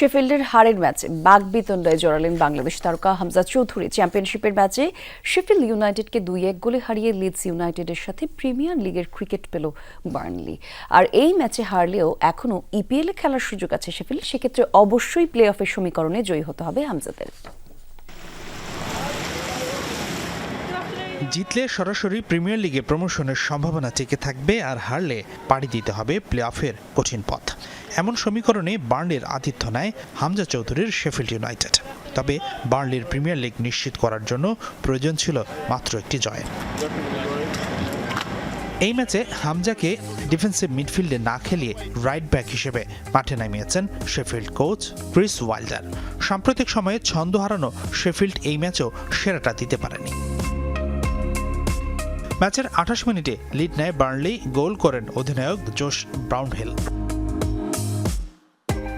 শেফিল্ডের হারের ম্যাচে বাঘ বিতণ্ডায় জড়ালেন বাংলাদেশ তারকা হামজা চৌধুরী। চ্যাম্পিয়নশিপের ম্যাচে শেফিল্ড ইউনাইটেডকে দুই এক গোলে হারিয়ে লিডস ইউনাইটেডের সাথে প্রিমিয়ার লিগের ক্রিকেট পেল বার্নলি। আর এই ম্যাচে হারলেও এখনও ইপিএলে এ খেলার সুযোগ আছে শেফিল্ড, সেক্ষেত্রে অবশ্যই প্লে অফের সমীকরণে জয়ী হতে হবে হামজাদের। জিতলে সরাসরি প্রিমিয়ার লিগে প্রমোশনের সম্ভাবনা টিকে থাকবে আর হারলে পাড়ি দিতে হবে প্লে অফের কঠিন পথ। এমন সমীকরণে বার্নলির আতিথ্য নেয় হামজা চৌধুরীর শেফিল্ড ইউনাইটেড। তবে বার্নলির প্রিমিয়ার লিগ নিশ্চিত করার জন্য প্রয়োজন ছিল মাত্র একটি জয়। এই ম্যাচে হামজাকে ডিফেন্সিভ মিডফিল্ডে না খেলিয়ে রাইট ব্যাক হিসেবে মাঠে নামিয়েছেন শেফিল্ড কোচ ক্রিস ওয়াইল্ডার। সাম্প্রতিক সময়ে ছন্দ হারানো শেফিল্ড এই ম্যাচেও সেরাটা দিতে পারেনি। ম্যাচের আঠাশ মিনিটে লিড নেয় বার্নলি, গোল করেন অধিনায়ক জোশ ব্রাউনহিল।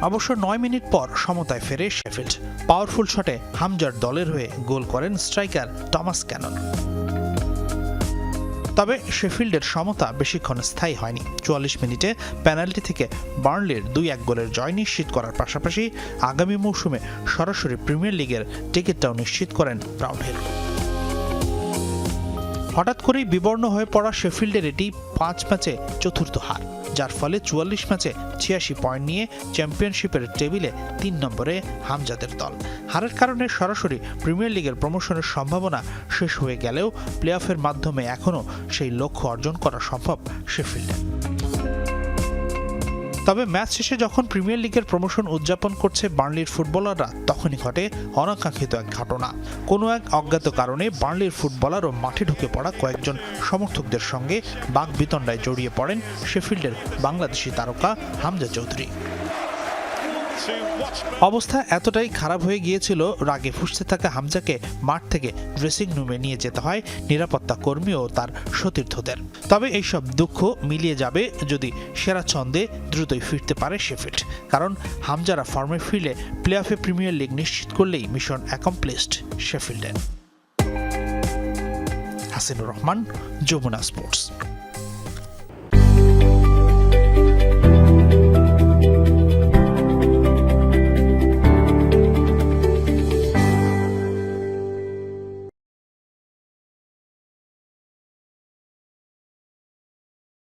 অবশ্য নয় মিনিট পর সমতায় ফেরে শেফিল্ড। পাওয়ারফুল শটে হামজার দলের হয়ে গোল করেন স্ট্রাইকার টমাস ক্যানন। তবে শেফিল্ডের সমতা বেশিক্ষণ স্থায়ী হয়নি। চুয়াল্লিশ মিনিটে পেনাল্টি থেকে বার্নলির দুই এক গোলের জয় নিশ্চিত করার পাশাপাশি আগামী মৌসুমে সরাসরি প্রিমিয়ার লিগের টিকিটটাও নিশ্চিত করেন ব্রাউনহিল। হঠাৎ করেই বিবর্ণ হয়ে পড়া শেফিল্ডের এটি পাঁচ ম্যাচে চতুর্থ হার, যার ফলে চুয়াল্লিশ ম্যাচে ছিয়াশি পয়েন্ট নিয়ে চ্যাম্পিয়নশিপের টেবিলে তিন নম্বরে হামজাদের দল। হারের কারণে সরাসরি প্রিমিয়ার লিগের প্রমোশনের সম্ভাবনা শেষ হয়ে গেলেও প্লে মাধ্যমে এখনও সেই লক্ষ্য অর্জন করা সম্ভব শেফিল্ডের। তবে ম্যাচ শেষে যখন প্রিমিয়ার লিগের প্রমোশন উদযাপন করছে বার্লির ফুটবলাররা, তখনই ঘটে অনাকাঙ্ক্ষিত এক ঘটনা। কোনো এক অজ্ঞাত কারণে বার্লির ফুটবলার ও মাঠে ঢুকে পড়া কয়েকজন সমর্থকদের সঙ্গে বাঘ বিতণ্ডায় জড়িয়ে পড়েন শেফিল্ডের বাংলাদেশি তারকা হামজা চৌধুরী। অবস্থা এতটাই খারাপ হয়ে গিয়েছিল, রাগে ফুসতে থাকা হামজাকে মাঠ থেকে ড্রেসিং রুমে নিয়ে যেতে হয় নিরাপত্তা কর্মী ও তার সতীর্থদের। তবে এইসব দুঃখ মিলিয়ে যাবে যদি সেরা ছন্দে দ্রুতই ফিরতে পারে শেফিল্ড, কারণ হামজারা ফর্মে ফিরলে প্লে অফে প্রিমিয়ার লিগ নিশ্চিত করলেই মিশন অ্যাকমপ্লিসড শেফিল্ডের। হাসিনুর রহমান, যমুনা স্পোর্টস